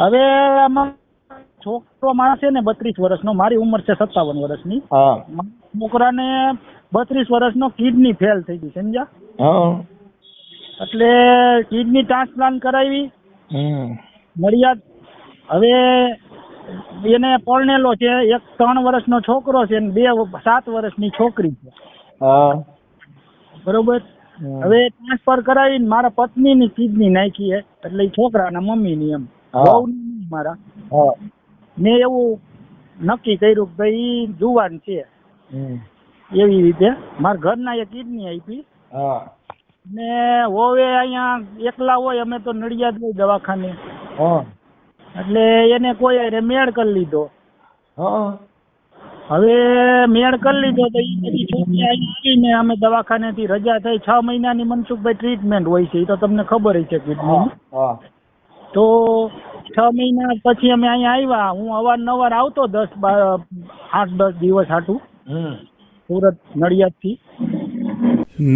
હવે આમાં છોકરો માણસ છે ને બત્રીસ વર્ષનો મારી ઉંમર છે સત્તાવન વર્ષની. છોકરાને બત્રીસ વર્ષનો કિડની ફેલ થઈ ગઈ સમજ્યા? એટલે કિડની ટ્રાન્સપ્લાન્ટ કરાવી. નડિયાદ હવે એને પરણેલો છે એક ત્રણ વર્ષનો છોકરો છે ને બે સાત વર્ષની છોકરી છે. બરોબર? હવે ટ્રાન્સફર કરાવીને મારા પત્નીની કિડની નાખી એટલે છોકરાના મમ્મીની એમ. હા. નહીં મારા. મેં એવું નક્કી કર્યું કે ભાઈ જુવાન છે. એવી રીતે. મારા ઘરના એક કિડની આપી ને હોવે અહીંયા એકલા હોય અમે તો નડિયાદ હોય દવાખાને. હા. એટલે એને કોઈ અરે મેળ કરી લીધો. હવે મેળ કરી લીધો તો એ બધી છોકરી આવીને અમે દવાખાનેથી રજા થઈ. છ મહિનાની મનસુખભાઈ ટ્રીટમેન્ટ હોય છે એ તો તમને ખબર હશે છે હા. તો છ મહિના પછી અમે અહીંયા આવ્યા. હું અવારનવાર આવતો દસ બાર આઠ દસ દિવસ હાટું. સુરત નડિયાદથી.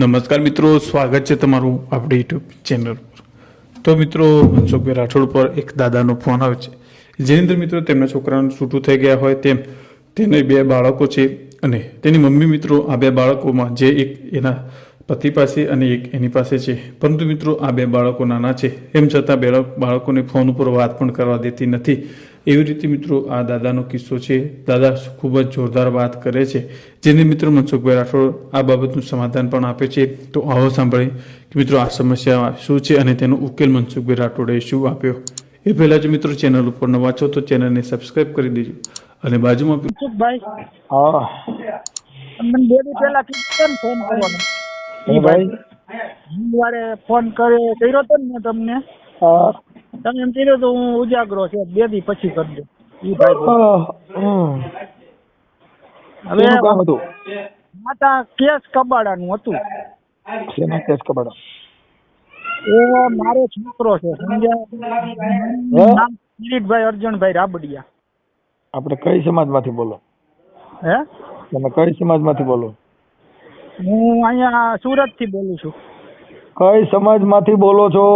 નમસ્કાર મિત્રો સ્વાગત છે તમારું આપણી યુટ્યુબ ચેનલ પર. તો મિત્રો મનસુખભાઈ રાઠોડ પર એક દાદાનો ફોન આવે છે. જેની અંદર મિત્રો તેમના છોકરાનું છૂટું થઈ ગયા હોય તેમ તેને બે બાળકો છે અને તેની મમ્મી મિત્રો આ બે બાળકોમાં જે એક એના પતિ પાસે અને એક એની પાસે છે. પરંતુ મિત્રો આ બે બાળકો નાના છે. એમ છતાં બે બાળકોને ફોન ઉપર વાત પણ કરવા દેતી નથી. એવી રીતે મિત્રો આ દાદાનો કિસ્સો છે. દાદા ખૂબ જ જોરદાર વાત કરે છે. જેને મિત્રો મનસુખભાઈ રાઠોડ આ બાબતનું સમાધાન પણ આપે છે. તો આવો સાંભળી કે મિત્રો આ સમસ્યા શું છે અને તેનો ઉકેલ મનસુખભાઈ રાઠોડે શું આપ્યો? એ પહેલા જો મિત્રો ચેનલ ઉપર નવા છો તો ચેનલને સબસ્ક્રાઇબ કરી દેજો. અને બાજુમાં મનસુખભાઈ. હા. મને બે દી પહેલા ફોન કરવાનો? ભાઈ? ફોન કર્યો કર્યો તો ને તમને. તમે એમ કર્યો તો હું ઉજાગરો છે બે દી પછી કરજો ઈ ભાઈ હવે કામ હતું? માતા કેસ કબાડાનું હતું. શેના કેસ કબાડા? એ મારો છોકરો છે સમજ્યા? કિરીટભાઈ અર્જુનભાઈ રાબડિયા. આપણે કઈ સમાજમાંથી બોલો? હે? તમે કઈ સમાજમાંથી બોલો? હું અહીંયા સુરતથી બોલું છું. કઈ સમાજમાંથી બોલો છો?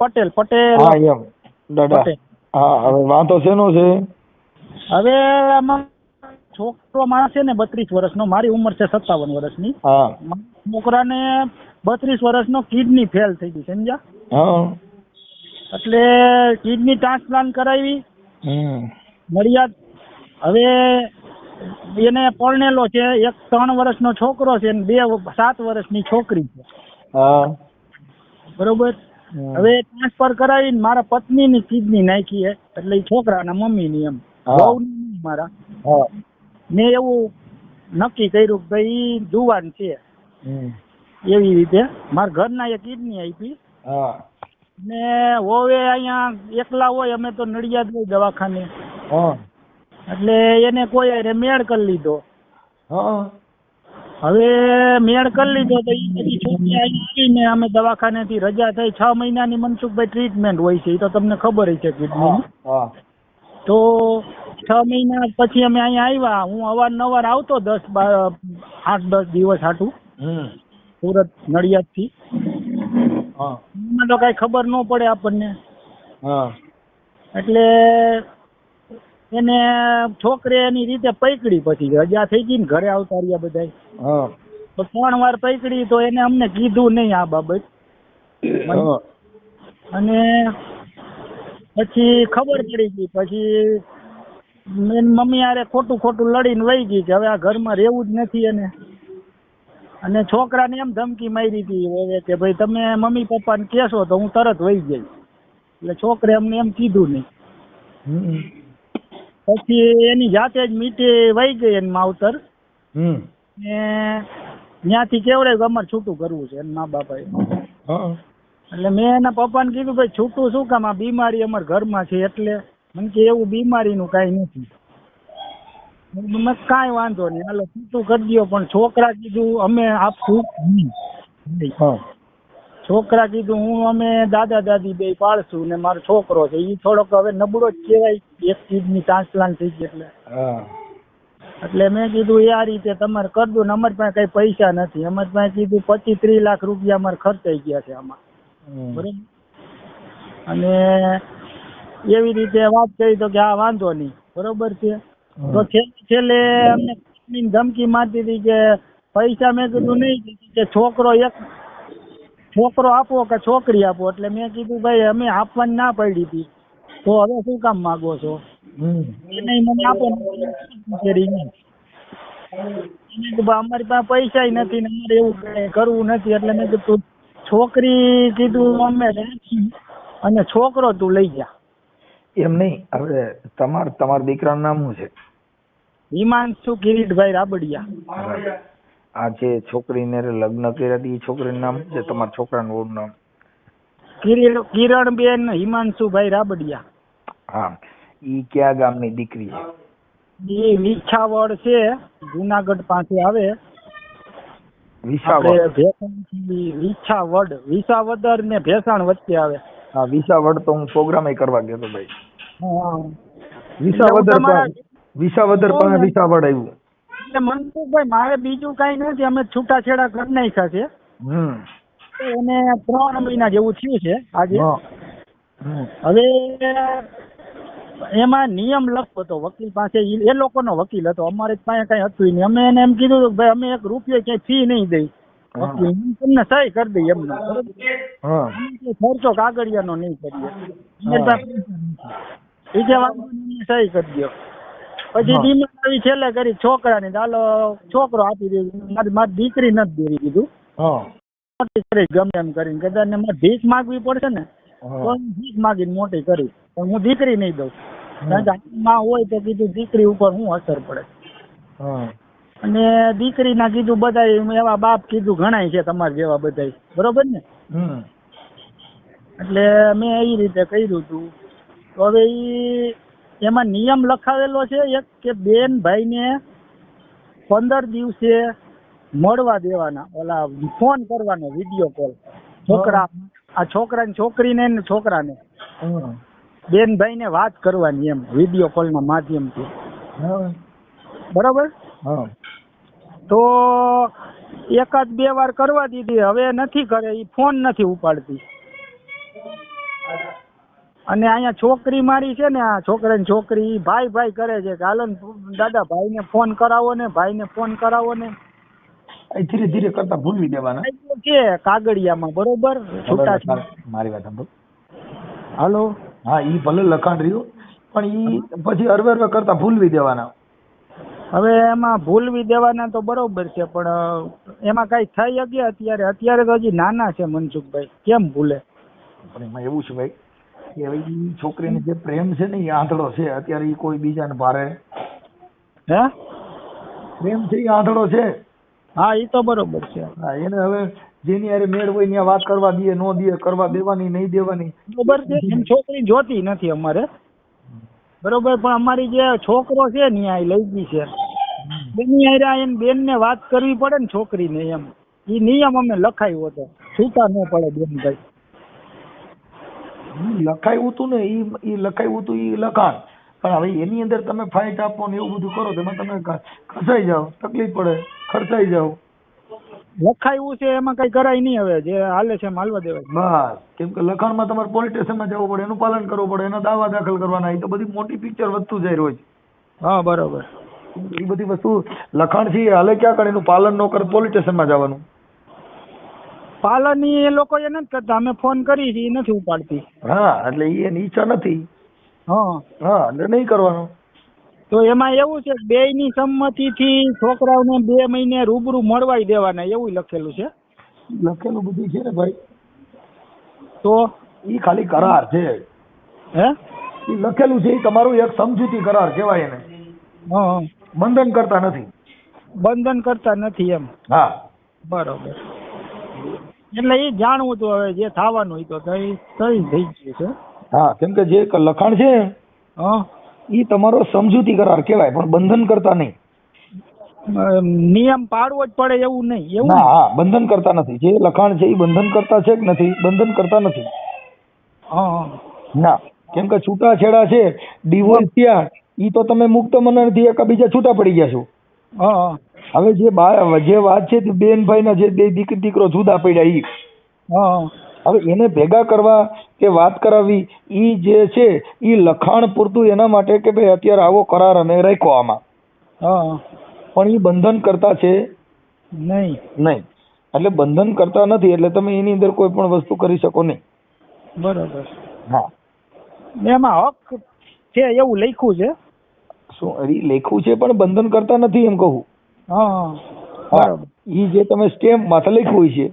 પટેલ પટેલ. હા એમ. દાદા. હા હવે વાંધો શેનો છે? હવે છોકરો માણસ છે ને બત્રીસ વર્ષનો મારી ઉંમર છે સત્તાવન વર્ષની. છોકરાને બત્રીસ વર્ષનો કિડની ફેલ થઈ ગઈ સમજ્યા? એટલે કિડની ટ્રાન્સપ્લાન્ટ કરાવી. નડિયાદ હવે એને પરણેલો છે. એક ત્રણ વર્ષનો છોકરો છે બે સાત વર્ષની છોકરી છે. બરોબર. હવે ટ્રાન્સફર કરાવીને મારા પત્નીની કિડની નાખી છે. એટલે છોકરાના મમ્મીની એમ. મારા. મેં એવું નક્કી કર્યું કે ભાઈ જુવાન છે. એવી રીતે મારા ઘરના એ કિડની આપી. હા. ને હોવે અહીંયા એકલા હોય અમે તો નડિયાદ દવાખાને. એટલે એને કોઈ હારે મેળ કરી લીધો. હવે મેળ કરી લીધો તો એ બધી છોકરી અહીં આવીને અમે દવાખાનેથી રજા થઈ છ મહિનાની મનસુખભાઈ ટ્રીટમેન્ટ હોય છે એ તો તમને ખબર છે કિડની તો છ મહિના પછી અમે અહીંયા આવ્યા. હું અવારનવાર આવતો દસ બાર આઠ દસ દિવસ હાટું. સુરત નડિયાદથી તો કઈ ખબર ન પડે આપણને. હા. એટલે એને છોકરી એની રીતે પૈકડી પછી રજા થઈ ગઈ ને ઘરે આવતા રહ્યા બધા હા. તો ત્રણ વાર પૈકડી તો એને અમને કીધું નહીં આ બાબત. અને પછી ખબર પડી ગઈ. પછી મમ્મી આરે ખોટું ખોટું લડીને વહી ગઈ કે હવે આ ઘરમાં રહેવું જ નથી એને. અને છોકરાને એમ ધમકી મારી હતી હવે કે ભાઈ તમે મમ્મી પપ્પાને કહેશો તો હું તરત વહી જઈશ. એટલે છોકરે અમને એમ કીધું નહીં. પછી એની જાતે જ મીઠી વહી ગઈ એની માવતર. હમ. ને ત્યાંથી કેવડે અમારે છૂટું કરવું છે એના મા બાપાએ. એટલે મેં એના પપ્પાને કીધું ભાઈ છૂટું શું કામ? આ બીમારી અમારા ઘરમાં છે એટલે. મને કે એવું બીમારીનું કાંઈ નથી. મેં કાંઈ વાંધો નહીં. હાલો છૂટું કરી દો પણ છોકરા કીધું અમે આપશું નહીં. છોકરા કીધું હું અમે દાદા દાદી બે પાળશું ને મારો છોકરો છે. એ થોડોક હવે નબળો જ કહેવાય એક ચીજની ટ્રાન્સપ્લાન્ટ થઈ ગઈ એટલે. એટલે મેં કીધું એ આ રીતે તમારે કરી દો ને અમારી પાસે કઈ પૈસા નથી. અમારી પાસે કીધું પચીસ ત્રીસ લાખ રૂપિયા અમારે ખર્ચાઈ ગયા છે આમાં. બરોબર? અને એવી રીતે વાત કરી તો કે આ વાંધો નહીં. બરોબર છે? તો છેલ્લે છેલ્લે અમને ધમકી મારતી હતી કે પૈસા મેં કીધું નહીં કે છોકરો એક છોકરો આપો કે છોકરી આપો એટલે મેં કીધું ભાઈ અમે આપવાની ના પડી હતી. તો હવે શું કામ માગો છો? નહીં મને આપો અમારી પાસે પૈસા નથી ને અમારે એવું કઈ કરવું નથી. એટલે મેં કીધું છોકરી કીધું અમે અને છોકરો તું લઈ જા. એમ નહીં હવે તમાર તમારા દીકરાનું નામ શું છે? હિમાંશુ કિરીટભાઈ રાબડિયા. આ જે છોકરીને લગ્ન કર્યા હતી એ છોકરીનું નામ છે? તમારા છોકરાનું વહુનું નામ? કિરણ કિરણબેન હિમાંશુભાઈ રાબડિયા. હા. ઈ કયા ગામની દીકરી છે? એ વિછાવડ છે. જુનાગઢ પાસે આવે. વિસાવડ વિછાવડ વિસાવદર ને ભેસાણ વચ્ચે આવે. હા વિસાવડ તો હું પ્રોગ્રામ કરવા ગયો તો ભાઈ. હા. વિસાવદર વિસાવદર પાસે વિસાવડ આવ્યું. એટલે મનસુખભાઈ મારે બીજું કઈ નથી અમે છૂટાછેડા કરી નાખ્યા છે. એને ત્રણ મહિના જેવું થયું છે આજે. હવે એમાં નિયમ લખતો હતો વકીલ પાસે એ લોકોનો વકીલ હતો અમારે પાસે કઈ હતું નહીં. અમે એને એમ કીધું કે ભાઈ અમે એક રૂપિયો ક્યાંય ફી નહીં દઈ. તમને સહી કરી દઈએ એમને. ખર્ચો કાગળિયાનો નહીં કરીએ. સહી કરી દો પછી ડિમાન્ડ આવી છેલ્લે કરી છોકરાની ચાલો છોકરો આપી દીધું. મારી મારી દીકરી નથી દેવી કીધું. મોટી કરી ગમે એમ કરીને. કદાચ ને મારે ભીખ માગવી પડશે ને તો ભીખ માગીને મોટી કરી. પણ હું દીકરી નહીં દઉં. કારણ કે માં હોય તો કીધું દીકરી ઉપર શું અસર પડે. અને અને દીકરીના કીધું બધા એવા બાપ કીધું ઘણા છે તમારા જેવા બધા બરોબર ને? એટલે મેં એ રીતે કર્યું હતું તો હવે ઈ એમાં નિયમ લખાવેલો છે એક કે બેન ભાઈને પંદર દિવસે મળવા દેવાના. ઓલા ફોન કરવાનો વીડિયો કોલ. છોકરા આ છોકરા ને છોકરીને ને છોકરાને. ને બેન ભાઈને વાત કરવાની એમ વીડિયો કોલના માધ્યમથી. હા. બરાબર તો એકાદ બે વાર કરવા દીધી હવે નથી કરે એ ફોન નથી ઉપાડતી. અને અહીંયા છોકરી મારી છે ને આ છોકરાની છોકરી ભાઈ ભાઈ કરે છે. કે હાલો ને ભાઈ ને ફોન કરાવો ને ભાઈને ફોન કરાવો ને. ધીરે ધીરે કરતા ભૂલવી દેવાના. કે કાગળિયામાં બરોબર? છૂટા મારી વાત સાંભળો. હાલો? હા ઈ ભલે લખાણ રહ્યું પણ ઈ પછી અરવે અરવે કરતા ભૂલવી દેવાના. હવે એમાં ભૂલવી દેવાના તો બરોબર છે પણ એમાં કઈ થઈ શકે? અત્યારે અત્યારે તો હજી નાના છે મનસુખભાઈ. કેમ ભૂલે? પણ એમાં એવું છે ભાઈ કે હવે ઈ છોકરીને જે પ્રેમ છે ને એ આંધળો છે અત્યારે ઈ કોઈ બીજાને ભારે. હે? પ્રેમ છે એ આંધળો છે. હા એ તો બરોબર છે. હા એને હવે જેની હારે મેળ હોય ત્યાં વાત કરવા દઈએ નો દઈએ કરવા દેવાની નહીં દેવાની. બરોબર છે એમ છોકરી જોતી નથી અમારે. બરોબર પણ અમારી જે છોકરો છે ને આ લઈ ગઈ છે. બેની હારે એમ બેન ને વાત કરવી પડે ને છોકરીને એમ. એ નિયમ અમે લખાયો હતો. છૂટા ન પડે બેનભાઈ ઈ લખાયું હતું ને એ ઈ લખાયું હતું એ લખાણ પણ હવે એની અંદર તમે ફાઇટ આપો ને એવું બધું કરો એમાં તમે ખસાઈ જાઓ તકલીફ પડે ખર્ચાઈ જાઓ. લખાયું છે એમાં કઈ કરાય નહીં હવે જે હાલે છે એમ હાલવા દેવાય. બસ કેમ કે લખાણમાં તમારે પોલીસમાં જવું પડે એનું પાલન કરવું પડે એના દાવા દાખલ કરવાના એ તો બધી મોટી પિક્ચર વધતું જાય રોજ. હા બરોબર. એ બધી વસ્તુ લખાણ છે હાલે ક્યાં કરે એનું પાલન ન કરે પોલીસમાં જવાનું. પાલન એ લોકો એ નથી કરતા. અમે ફોન કરી છે એ નથી ઉપાડતી. હા એટલે એ એની ઈચ્છા નથી. હા. હા એટલે નહીં કરવાનું. તો એમાં એવું છે બે ની સંમતિથી છોકરાઓને બે મહિને રૂબરૂ મળવાઈ દેવાના એવું લખેલું છે? લખેલું બધું છે ને ભાઈ. તો? એ ખાલી કરાર છે. હે? એ લખેલું છે એ તમારું એક સમજૂતી કરાર કહેવાય એને. બંધન કરતા નથી. બંધન કરતા નથી એમ? હા. બરોબર. એટલે એ જાણવું તો હવે જે થવાનું હોય તો થઈ થઈ ગયું છે. હા કેમ કે જે લખાણ છે એ તમારો સમજૂતી કરાર કહેવાય પણ બંધન કરતા નહીં. નિયમ પાડવો જ પડે એવું નહીં એવું ના હા બંધન કરતા નથી. જે લખાણ છે એ બંધન કરતા છે કે નથી બંધન કરતા નથી. ના કેમ કે છૂટાછેડા છે ડિવોર્સ થયા એ તો તમે મુક્ત મનથી એકબીજા છૂટા પડી ગયા છો. હા. હવે જે બા જે વાત છે તે બેન ભાઈના જે બે દીકરી દીકરો જુદા પડ્યા ઈ. હા. હવે એને ભેગા કરવા કે વાત કરાવવી ઈ જે છે ઈ લખાણ પૂરતું એના માટે કે ભાઈ અત્યારે આવો કરાર અને રાખ્યો આમાં. હા. પણ ઈ બંધન કરતા છે? નહીં. નહીં. એટલે બંધન કરતા નથી એટલે તમે એની અંદર કોઈ પણ વસ્તુ કરી શકો નહીં. બરાબર. હા. એમાં હક છે એવું લખ્યું છે? શું લખ્યું લેખું છે પણ બંધન કરતા નથી એમ કહું? હા. ઈ જે તમે સ્ટેમ્પ માથે લખ્યું છે.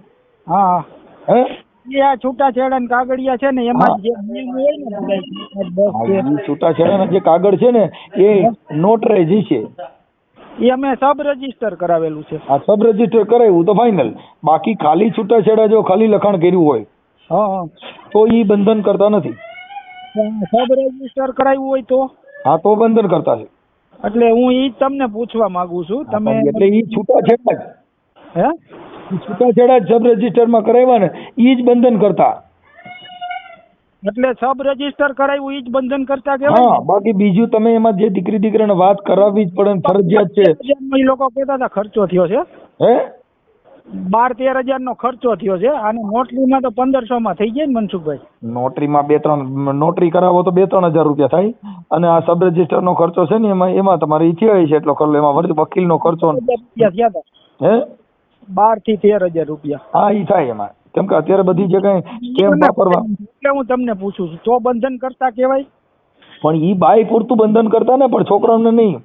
હા. હે? એ આ છૂટાછેડા ને કાગળિયા છે ને એમાં જે નિયમ હોય ને બધા દસ હા, કે ઈ છૂટાછેડાના જે કાગળ છે ને એ નોટરાઇઝ છે. એ અમે સબ રજિસ્ટર કરાવેલું છે. આ સબ રજિસ્ટર કરાવ્યું તો ફાઇનલ. બાકી ખાલી છૂટાછેડા જો ખાલી લખાણ કર્યું હોય હા. હા તો ઈ બંધન કરતા નથી. સબ રજિસ્ટર કરાવ્યું હોય તો? હા તો બંધન કરતા છે. એટલે હું ઈ તમને પૂછવા માંગુ છું. તમે એટલે ઈ છૂટા છેડા હે? છૂટા છેડા સબ રજીસ્ટરમાં કરાવ્યા ને ઈ જ બંધન કરતા. એટલે સબ રજિસ્ટર કરાવ્યું ઈ જ બંધન કરતા કહેવાય હા બાકી બીજું તમે એમાં જે દીકરી દીકરાને વાત કરાવવી જ પડે ફરજિયાત છે. એ લોકો કહેતા હતા ખર્ચો થયો છે. હે? બાર તેર હજાર નો ખર્ચો થયો છે. અને નોટરીમાં તો પંદરસો માં થઈ જાય ને મનસુખભાઈ. નોટરીમાં બે ત્રણ નોટરી કરાવો તો બે ત્રણ હજાર રૂપિયા થાય. અને આ સબ રજિસ્ટર નો ખર્ચો છે ને એમાં એમાં તમારે ઇથિયાળી છે એટલો ખર્ચો એમાં વકીલ નો. ખર્ચો હે? બારથી તેર હજાર રૂપિયા. હા ઈ થાય એમાં. કેમ કે અત્યારે બધી જગ્યાએ સ્ટેમ્પ વાપરવા એટલે હું તમને પૂછું છું તો બંધન કરતા કહેવાય? પણ ઈ બાય પૂરતું બંધન કરતા ને પણ છોકરાઓને નહીં.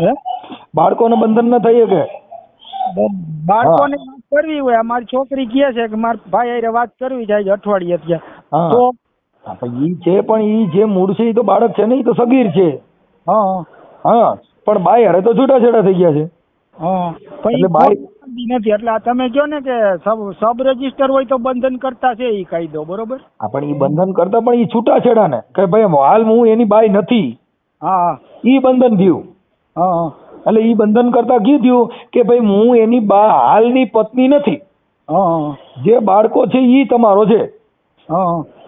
હે? બાળકોને બંધન ન થઈ શકે બાળકોને વાત કરવી હોય આ મારી છોકરી કહે છે કે મારા ભાઈ અરે વાત કરવી જાય અઠવાડિયે ત્યાં. તો ઈ છે પણ ઈ જે મૂળ છે એ તો બાળક છે ને એ તો સગીર છે. હા. હા પણ બાઈ હારે તો છૂટાછેડા થઈ ગયા છે. હા એટલે બાઈ- નથી. એટલે તમે કહો ને કે સબ સબ રજિસ્ટર હોય તો બંધન કરતા છે એ કાયદો બરોબર? હા પણ ઈ બંધન કરતા પણ ઈ છૂટાછેડા ને કે ભાઈ હાલ હું એની બાઈ નથી. હા. ઈ બંધન થયું. હા. એટલે એ બંધન કરતા કીધું કે ભાઈ હું એની બા હાલની પત્ની નથી. જે બાળકો છે એ તમારો છે.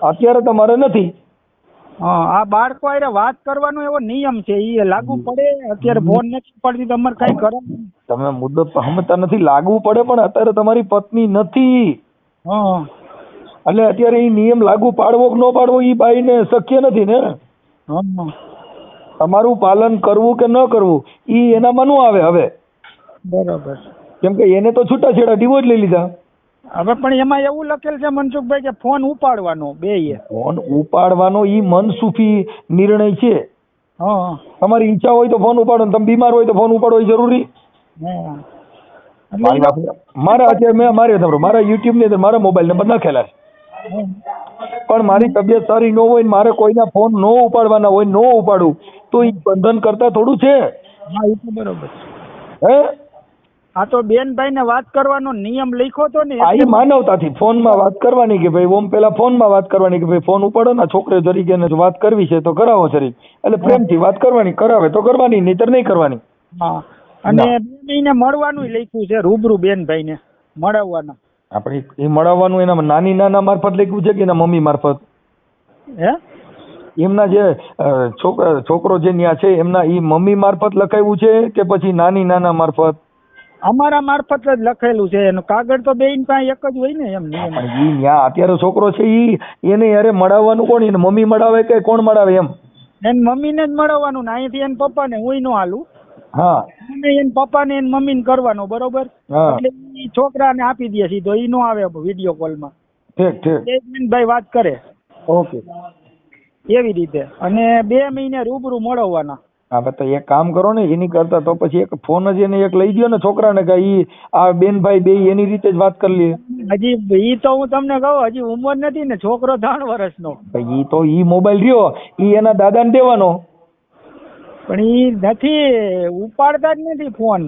અત્યારે તમારે નથી. આ બાળકો હારે વાત કરવાનો એવો નિયમ છે એ લાગુ પડે. અત્યારે ફોન નથી પડતી તમારે કઈ કરો તમે મુદ્દો સમજતા નથી લાગુ પડે પણ અત્યારે તમારી પત્ની નથી. એટલે અત્યારે એ નિયમ લાગુ પાડવો કે ન પાડવો ઈ બાઈને શક્ય નથી ને? તમારું પાલન કરવું કે ન કરવું ઈ એનામાં નું આવે હવે. બરાબર. કેમ કે એને તો છૂટાછેડા ડિવોર્સ લઈ લીધા. હવે પણ એમાં એવું લખેલ છે મનસુખભાઈ કે ફોન ઉપાડવાનો બે ફોન ઉપાડવાનો ઈ મનસુફી નિર્ણય છે. હા. તમારી ઈચ્છા હોય તો ફોન ઉપાડો ને તમે બીમાર હોય તો ફોન ઉપાડવો એ જરૂરી. મારા અત્યારે મેં મારી તમારો મારા યુટ્યુબની અંદર મારા મોબાઈલ નંબર નાખેલા છે. પણ મારી તબિયત સારી ન હોય ને મારે કોઈના ફોન ન ઉપાડવાના હોય ન ઉપાડું તો એ બંધન કરતા થોડું છે? હા એ તો બરોબર છે. હે? આ તો બેનભાઈ ને વાત કરવાનો નિયમ લખ્યો તો ને આ માનવતાથી ફોનમાં વાત કરવાની કે ભાઈ ઓમ પેલા ફોનમાં વાત કરવાની કે ભાઈ ફોન ઉપાડો ના છોકરે તરીકે ને વાત કરવી છે તો કરાવો જરીક. એટલે પ્રેમથી વાત કરવાની કરાવે તો કરવાની નહીતર નહીં કરવાની. હા. અને બે મહિને મળવાનું લખ્યું છે રૂબરૂ બેનભાઈ ને મળવાના આપણે એ મળવાનું એના નાની નાના મારફત લખ્યું છે કે એના મમ્મી મારફત? હે? એમના જે છોકરા છોકરો જે ન્યા છે એમના એ મમ્મી મારફત લખાયું છે કે પછી નાની નાના મારફત? અમારા મારફત જ લખેલું છે. એનું કાગળ તો બેન પાસે એક જ હોય ને એમ ઈ ન્યા અત્યારે છોકરો છે ઈ એને અરે મળાવવાનું કોણ? એને મમ્મી મળાવે કે કોણ મળાવે એમ? એને મમ્મીને જ મળવાનું ને અહીંથી એને પપ્પાને હું નો હાલું. હા. એને પપ્પાને એને મમ્મીને કરવાનો બરોબર? હા. એટલે ઈ છોકરાને આપી દે સીધો ઈ નો આવે વીડિયો કોલમાં ઠીક ઠીક. ભાઈ વાત કરે. ઓકે. એવી રીતે. અને બે મહિને રૂબરૂ મળવાના હા તો એક કામ કરો ને એની કરતા તો પછી એક ફોન જ એને એક લઈ દો ને છોકરાને કે ઈ આ બેનભાઈ બે એની રીતે જ વાત કરી લે. હજી ઈ તો હું તમને કહું હજી ઉંમર નથી ને છોકરો ત્રણ વર્ષનો. ઈ તો ઈ મોબાઈલ રહ્યો ઈ એના દાદાને દેવાનો. પણ એ નથી ઉપાડતા જ નથી ફોન.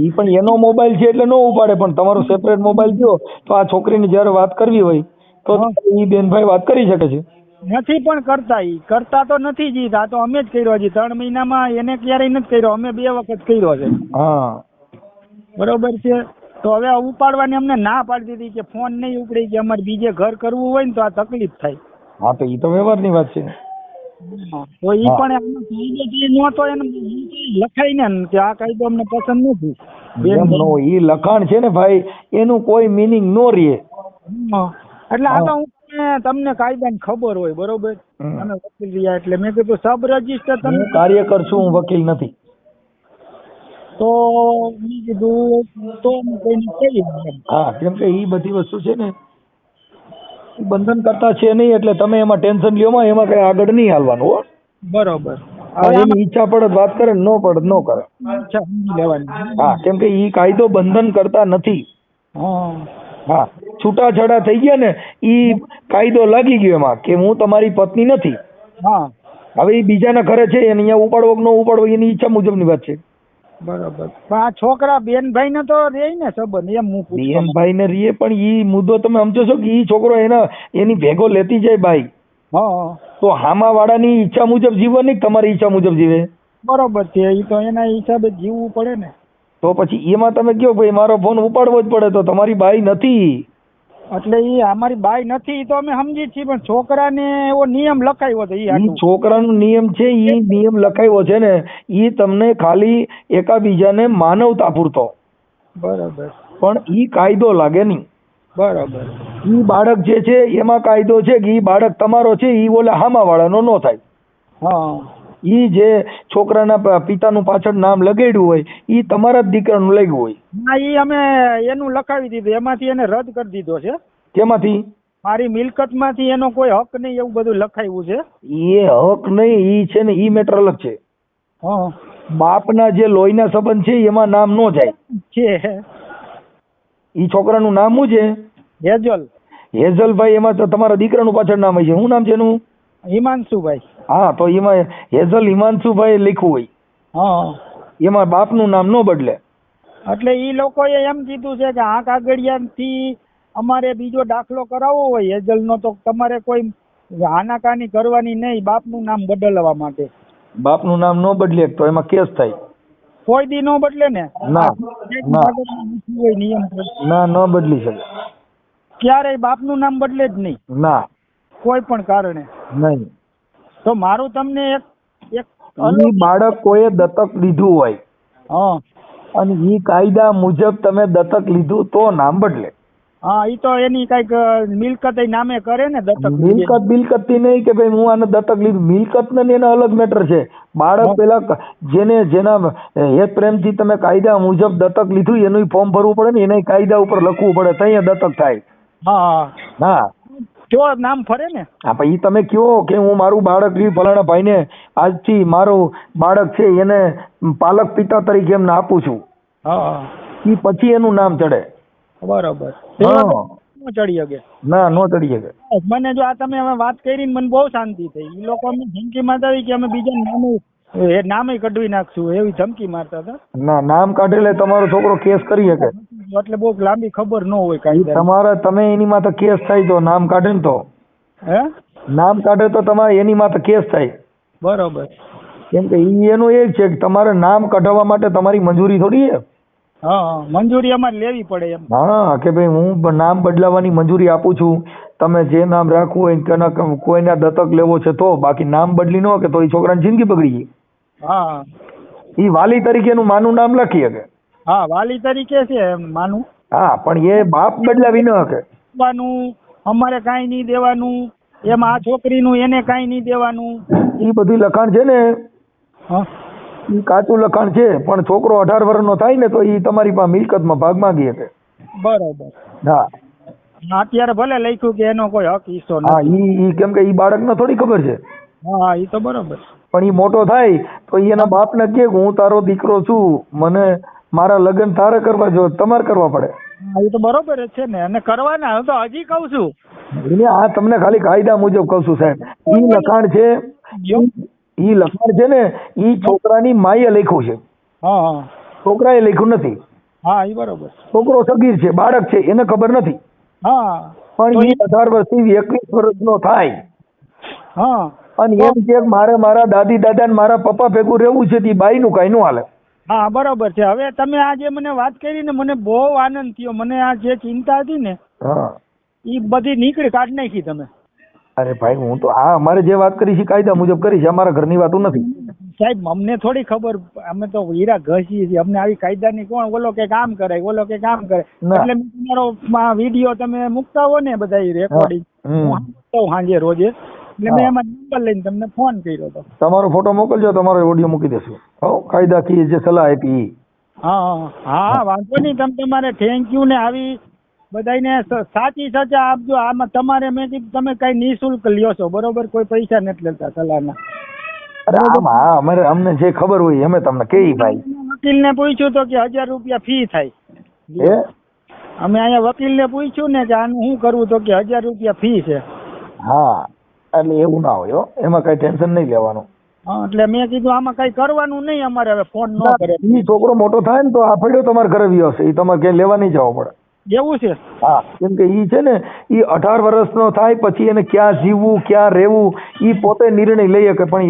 એ પણ એનો મોબાઈલ છે એટલે ન ઉપાડે પણ તમારો સેપરેટ મોબાઈલ થયો તો આ છોકરીને જ્યારે વાત કરવી હોય તો એ બેનભાઈ વાત કરી શકે છે. નથી પણ કરતા ઈ. કરતા તો નથી જી આ તો અમે જ કર્યો હજી ત્રણ મહિનામાં એને ક્યારેય નથી કર્યો અમે બે વખત કર્યો છે. હા. બરોબર છે? તો હવે ઉપાડવાની અમને ના પાડી દીધી કે ફોન નહીં ઉપડે કે અમારે બીજે ઘર કરવું હોય ને તો આ તકલીફ થાય. હા તો એ તો વ્યવહારની વાત છે. તો ઈ પણ એમનો કાયદો જે નહોતો એને લખાય ને કે આ કાયદો અમને પસંદ નથી. એમનો એમ ઈ લખાણ છે ને ભાઈ એનું કોઈ મિનિંગ નો રહે. એટલે આ તો હું તમને- કાયદાની ખબર હોય બરોબર? અને વકીલ રહ્યા એટલે મેં કીધું સબ રજિસ્ટર તમે કાર્યકર છું હું વકીલ નથી. તો મેં કીધું તો હા કેમ કે એ બધી વસ્તુ છે ને ઈ બંધન કરતા છે નહીં એટલે તમે એમાં ટેન્શન લ્યો એમાં કઈ આગળ નહીં હાલવાનું હો. બરોબર. એની ઈચ્છા પડે વાત કરે નો પડે નો કરે. હા કેમ કે ઈ કાયદો બંધન કરતા નથી. હા. છૂટાછડા છૂટાછેડા થઈ ગયા ને ઈ કાયદો લાગી ગયો એમાં કે હું તમારી પત્ની નથી. હા. હવે એ બીજાના ઘરે છે એને અહીંયા ઉપાડવો કે ન ઉપાડવો એની ઈચ્છા મુજબની વાત છે. બરોબર. પણ આ છોકરા બેનભાઈ ને તો રે ને સંબંધ એમ હું પૂછવા ભાઈ ને રે પણ ઈ મુદ્દો તમે સમજો છો કે ઈ છોકરો એના એની ભેગો લેતી જાય ભાઈ હા તો હામા વાળાની ઈચ્છા મુજબ જીવે નહીં તમારી ઈચ્છા મુજબ જીવે? બરોબર છે એ તો એના હિસાબે જીવવું પડે ને. તો પછી એમાં તમે કયો ભાઈ મારો ફોન ઉપાડવો જ પડે તો તમારી બાઈ નથી. એટલે એ અમારી બાઈ નથી ઈ તો અમે સમજી છીએ પણ છોકરાને એવો નિયમ લખાયો છે એ ઈ છોકરાનો નિયમ છે ઈ નિયમ લખાયો છે ને ઈ તમને ખાલી એકાબીજાને માનવતા પૂરતો. બરાબર. પણ ઈ કાયદો લાગે નહીં. બરાબર. ઈ બાળક જે છે એમાં કાયદો છે કે ઈ બાળક તમારો છે ઈ ઓલા હામા વાળાનો નો થાય. હા. ઈ જે છોકરાના પિતાનું પાછળ નામ લગાડ્યું હોય એ તમારા જ દીકરાનું લાગ્યું હોય. ના એ અમે એનું લખાવી દીધું એમાંથી એને રદ કરી દીધો છે. કેમાંથી? મારી મિલકતમાંથી એનો કોઈ હક નહીં એવું બધું લખાયું છે. એ હક નહીં ઈ છે ને ઈ મેટર અલગ છે. હા. બાપના જે લોહીના સંબંધ છે એમાં નામ નો જાય. છે. ઈ છોકરાનું નામ શું છે? હેઝલ. હેઝલભાઈ એમાં તો તમારા દીકરાનું પાછળ નામ હોય છે. શું નામ છે એનું? હિમાંશુભાઈ. હા તો એમાં હેઝલ હિમાંશુભાઈ લખ્યું હોય. હા. એમાં બાપનું નામ ન બદલે. એટલે એ લોકોએ એમ કીધું છે કે આ કાગળિયાથી અમારે બીજો દાખલો કરાવવો હોય હેજલનો તો તમારે કોઈ આનાકાની કરવાની નહીં બાપનું નામ બદલવા માટે. બાપનું નામ ન બદલે તો એમાં કેસ થાય. કોઈ દી ન બદલે ને? ના ના ન બદલી શકે. ક્યારેય બાપનું નામ બદલે જ નહીં. ના. કોઈ પણ કારણે. નહીં. તો મારું તમને એક એક ઈ બાળક કોઈએ દત્તક લીધું હોય. હા. અને ઈ કાયદા મુજબ તમે દત્તક લીધું તો નામ બદલે. હા ઈ તો એની કંઈક મિલકત નામે કરે ને દત્તક મિલકત બિલકતથી નહીં કે ભાઈ હું આને દત્તક લીધું. મિલકત ને એનો અલગ મેટર છે. બાળક પેલા જેને જેના હેત પ્રેમથી તમે કાયદા મુજબ દત્તક લીધું એનું ફોર્મ ભરવું પડે ને એને કાયદા ઉપર લખવું પડે ત્યાં દત્તક થાય. હા. હા. જો નામ ફરે ને? હા પણ ઈ તમે કયો કે હું મારું બાળક ઈ ફલાણા ભાઈને આજથી મારું બાળક છે એને પાલક પિતા તરીકે એમને આપું છું. હા ઈ પછી એનું નામ ચડે. બરાબર. નો ચડી શકે. ના નો ચડી શકે. મને જો આ તમે હવે વાત કરી મને બહુ શાંતિ થઈ. ઈ લોકો અમને ધમકી મારતા કે અમે બીજા નામે એ નામે કઢવી નાખશું એવી ધમકી મારતા હતા. ના નામ કાઢે લે તમારો છોકરો કેસ કરી શકે. એટલે બહુ લાંબી ખબર ન હોય કાંઈ તમારા તમે એની માથે કેસ થાય તો નામ કાઢે ને તો. હે? નામ કાઢે તો તમારે એની માથે કેસ થાય. બરોબર. કેમ કે એનું એ છે કે તમારે નામ કઢાવવા માટે તમારી મંજૂરી થોડી છે. હા મંજૂરી અમારે લેવી પડે એમ. હા કે ભાઈ હું નામ બદલાવવાની મંજૂરી આપું છું. તમે જે નામ રાખવું હોય તેના કોઈના દત્તક લેવો છે તો બાકી નામ બદલી ન કે તો એ છોકરાની જિંદગી બગડી ગઈ. હા. ઈ વાલી તરીકેનું માનું નામ લખી શકે. હા વાલી તરીકે છે એમ માનું. હા પણ એ બાપ બદલાવી ન શકે. દેવાનું અમારે કાંઈ નહીં દેવાનું એમ આ છોકરીનું એને કાંઈ નહીં દેવાનું. એ બધું લખાણ છે ને હા. ઈ કાચું લખાણ છે પણ છોકરો અઢાર વર્ષનો થાય ને તો એ તમારી પાસે મિલકતમાં ભાગ માંગી શકે. બરોબર. હા. અત્યારે ભલે લખ્યું કે એનો કોઈ હક હિસ્સો હા એ ઈ ઈ કેમ કે ઈ બાળકને થોડી ખબર છે. હા એ તો બરોબર. પણ ઈ મોટો થાય તો ઈ એના બાપને કે હું તારો દીકરો છું મને મારા લગ્ન તારે કરવા જો તમારે કરવા પડે. એ તો બરોબર જ છે ને. અને કરવાના હું તો હજી કહું છું. આ તમને ખાલી કાયદા મુજબ કહું છું સાહેબ. ઈ લખાણ છે ઈ લખાણ છે ને ઈ છોકરાની માએ લખ્યું છે. હા હા. છોકરાએ લખ્યું નથી. હા ઈ બરોબર. છોકરો સગીર છે બાળક છે એને ખબર નથી. હા. પણ ઈ અઢાર વર્ષથી એકવીસ વર્ષનો થાય. હા. અને એમ કે મારે મારા દાદી દાદા ને મારા પપ્પા ભેગું રહેવું છે તે બાઈનું કઈ નું હાલે. હા બરોબર છે. હવે તમે આ જે મને વાત કરી ને મને બહુ આનંદ થયો. મને આ જે ચિંતા હતી ને એ બધી નીકળી કાઢ નાખી તમે. અરે ભાઈ હું તો આ અમારે જે વાત કરી છે કાયદા મુજબ કરી છે અમારા ઘરની વાતો નથી. સાહેબ અમને થોડી ખબર અમે તો હીરા ઘસીએ છીએ. અમને આવી કાયદાની કોણ ઓલો કે કામ કરે ઓલો કે કામ કરે. એટલે તમારો વીડિયો તમે મૂકતા હો ને બધા રેકોર્ડિંગ હું સાંજે રોજે એટલે મેં એમાં નંબર લઈને તમને ફોન કર્યો હતો તમારો ફોટો મોકલજો તમારો ઓડિયો મૂકી દેશું. હો કાયદાકીય જે સલાહ આપી હા હા વાંધો નહીં તમે તમારે થેન્ક યુ ને આવી બધાને સાચી સાચા આપજો આમાં તમારે મેં કીધું તમે કઈ નિઃશુલ્ક લ્યો છો બરોબર? કોઈ પૈસા નથી લેતા સલાહના. અરે આમાં અમારે અમને જે ખબર હોય અમે તમને કહીએ ભાઈ. વકીલને પૂછ્યું તો કે હજાર રૂપિયા ફી થાય. અમે અહીંયા વકીલને પૂછ્યું ને કે આનું શું કરવું તો કે હજાર રૂપિયા ફી છે. હા. એટલે એવું ના હોય એમાં કઈ ટેન્શન નહીં લેવાનું. એટલે મેં કીધું આમાં કઈ કરવાનું નહીં અમારે હવે ફોન ન કરે. એ છોકરો મોટો થાય ને તો આ ફળ્યો તમારે ઘરે વ્યો હશે. એ તમારે ક્યાંય લેવા નહીં જવો પડે. એવું છે? હા કેમ કે ઈ છે ને ઈ અઢાર વર્ષનો થાય પછી એને ક્યાં જીવવું ક્યાં રહેવું ઈ પોતે નિર્ણય લઈ શકે. પણ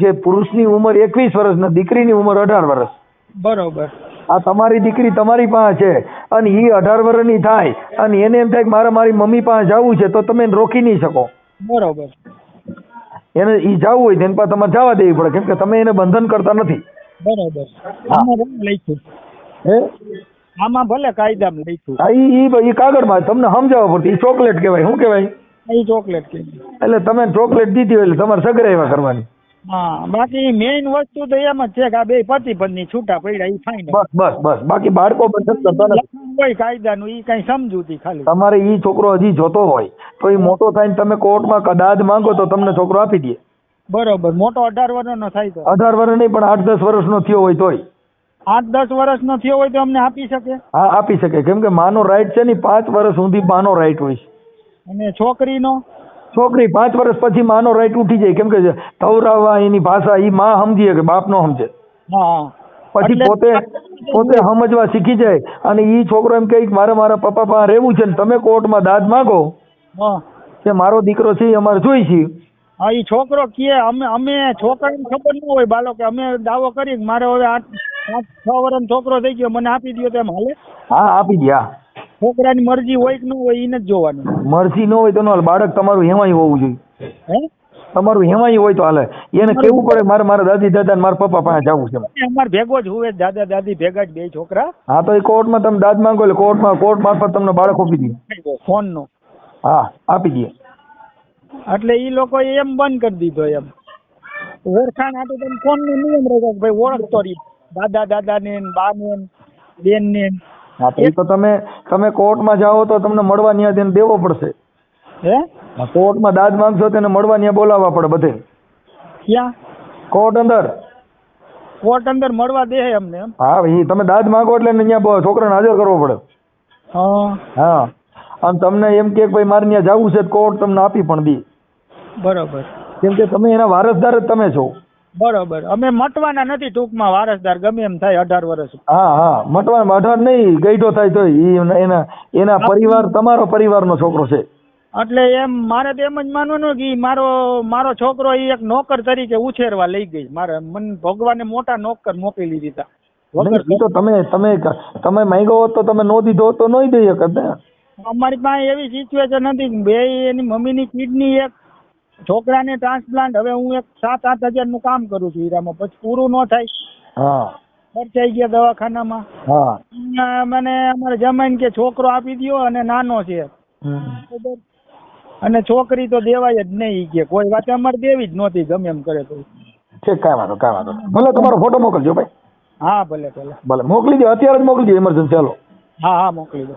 જે પુરુષની ઉંમર એકવીસ વર્ષ ને દીકરીની ઉંમર અઢાર વર્ષ. બરોબર. આ તમારી દીકરી તમારી પાસે છે. અને ઈ અઢાર વર્ષની થાય. અને એને એમ થાય કે મારે મારી મમ્મી પાસે જવું છે તો તમે રોકી નહીં શકો. બરોબર. એને ઈ જવું હોય તો પર પાસે તમારે જવા દેવી પડે. કેમ કે તમે એને બંધન કરતા નથી. બરોબર. આમાં લખ્યું હે? આમાં ભલે કાયદામાં લખ્યું હા ઈ ઈ કાગળમાં તમને સમજાવવા પડતી ઈ ચોકલેટ કહેવાય. શું કહેવાય? ઈ ચોકલેટ કે એટલે તમે ચોકલેટ દીધી હોય એટલે તમારે સગરા એવા કરવાની. હા બાકી મેઇન વસ્તુ તો એમ જ છે કે આ બે પતિ પત્ની છૂટા પડ્યા એ ફાઈન બસ બસ બસ. બાકી બાળકો બંધન કરતા નથી. કોઈ કાયદાનું એ કઈ સમજૂતી ખાલી. તમારે ઈ છોકરો હજી જોતો હોય તો એ મોટો થઈને તમે કોર્ટમાં કદાચ માંગો તો તમને છોકરો આપી દે. બરોબર મોટો અઢાર વર્ષનો થાય તો. અઢાર વર્ષ નહીં પણ આઠ દસ વર્ષનો થયો હોય તોય. આઠ દસ વર્ષનો થયો હોય તો અમને આપી શકે? હા આપી શકે. કેમ કે માનો રાઈટ છે ને પાંચ વર્ષ સુધી માનો રાઈટ હોય અને છોકરીનો? છોકરી પાંચ વર્ષ પછી માનો રાઈટ ઉઠી જાય. કેમ કે ધવરાવા એની ભાષા એ માં સમજી કે બાપ નો સમજે. પછી પોતે પોતે સમજવા શીખી જાય. અને એ છોકરો એમ કહે કે મારે મારા પપ્પા પાસે રહેવું છે ને તમે કોર્ટમાં દાદ માગો. હા. કે મારો દીકરો છે અમારે જોઈ છે. હા એ છોકરો કે અમે અમે છોકરાને ખબર ન હોય બાળો કે અમે દાવો કરી મારે હવે આઠ પાંચ છ વર્ષ છોકરો થઈ ગયો મને આપી દો તેમ હાલે. હા આપી દે હા. છોકરાની મરજી હોય કે ન હોય એને જ જોવાનું. મરજી ન હોય તો ન હાલે. બાળક તમારું હેવાય હોવું જોઈએ. હે? તમારું હેવાય હોય તો હાલે. એને કેવું પડે? મારે મારા દાદી દાદા મારા પપ્પા પાસે જવું છે અમાર ભેગો જ હુવે. દાદા દાદી ભેગા જ બે છોકરા. હા તો એ કોર્ટમાં તમે દાદ માંગો એટલે કોર્ટમાં કોર્ટ મારફત તમને બાળક આપી દઈએ. ફોન નો હા આપી દે એટલે ઈ લોકો એમ બંધ કરી દીધો એમ. ઓળખાણ હાટુ તમે ફોન નો નિયમ રાખ્યો ભાઈ ઓળખતો રહી. દાદા દાદા ને બા ને બેન ને. હા તો એ તો તમે તમે કોર્ટમાં જાઓ તો તમને મળવા ન્યા તેને દેવો પડશે. હે? કોર્ટમાં દાદ માંગશો તેને મળવા ન્યા બોલાવવા પડે બધે. ક્યાં? કોર્ટ અંદર. કોર્ટ અંદર મળવા દે અમને હા ભાઈ તમે દાદ માંગો એટલે અહીંયા છોકરાને હાજર કરવો પડે. હા. હા. અને તમને એમ કે ભાઈ મારે ત્યાં જવું છે કોર્ટ તમને આપી પણ દી. બરાબર. કેમ કે તમે એના વારસદાર જ તમે છો. બરોબર. અમે મટવાના નથી ટૂંકમાં વારસદાર ગમે એમ થાય અઢાર વર્ષ. હા હા. મટવા અઢાર નહીં ગઈઢો થાય તો એના એના પરિવાર તમારો પરિવારનો છોકરો છે. એટલે એમ મારે તો એમ જ માનવાનું કે મારો મારો છોકરો એ એક નોકર તરીકે ઉછેરવા લઈ ગઈ. મારે મને ભગવાને મોટા નોકર મોકલી દીધા. તો તમે તમે તમે માંગ્યો હોત તો તમે નો દીધો તો નોય દઈ શકત ને. અમારી પાસે એવી સિચ્યુએશન હતી બે એની મમ્મીની કિડની એક છોકરાને ટ્રાન્સપ્લાન્ટ હવે હું એક સાત આઠ હજારનું કામ કરું છું હીરામાં. પછી પૂરું ન થાય. હા. ખર્ચાઈ ગયા દવાખાનામાં. હા. મને અમારે જમાઈને કે છોકરો આપી દો અને નાનો છે. અને છોકરી તો દેવાય જ નહીં કે. કોઈ વાત અમારે દેવી જ નહોતી ગમે એમ કરે તો. ઠીક કાંઈ વાંધો કાંઈ વાંધો. ભલે તમારો ફોટો મોકલજો ભાઈ. હા ભલે ભલે. ભલે મોકલી દો. અત્યારે જ મોકલી દો ઇમરજન્સી ચાલો હા હા મોકલી દો.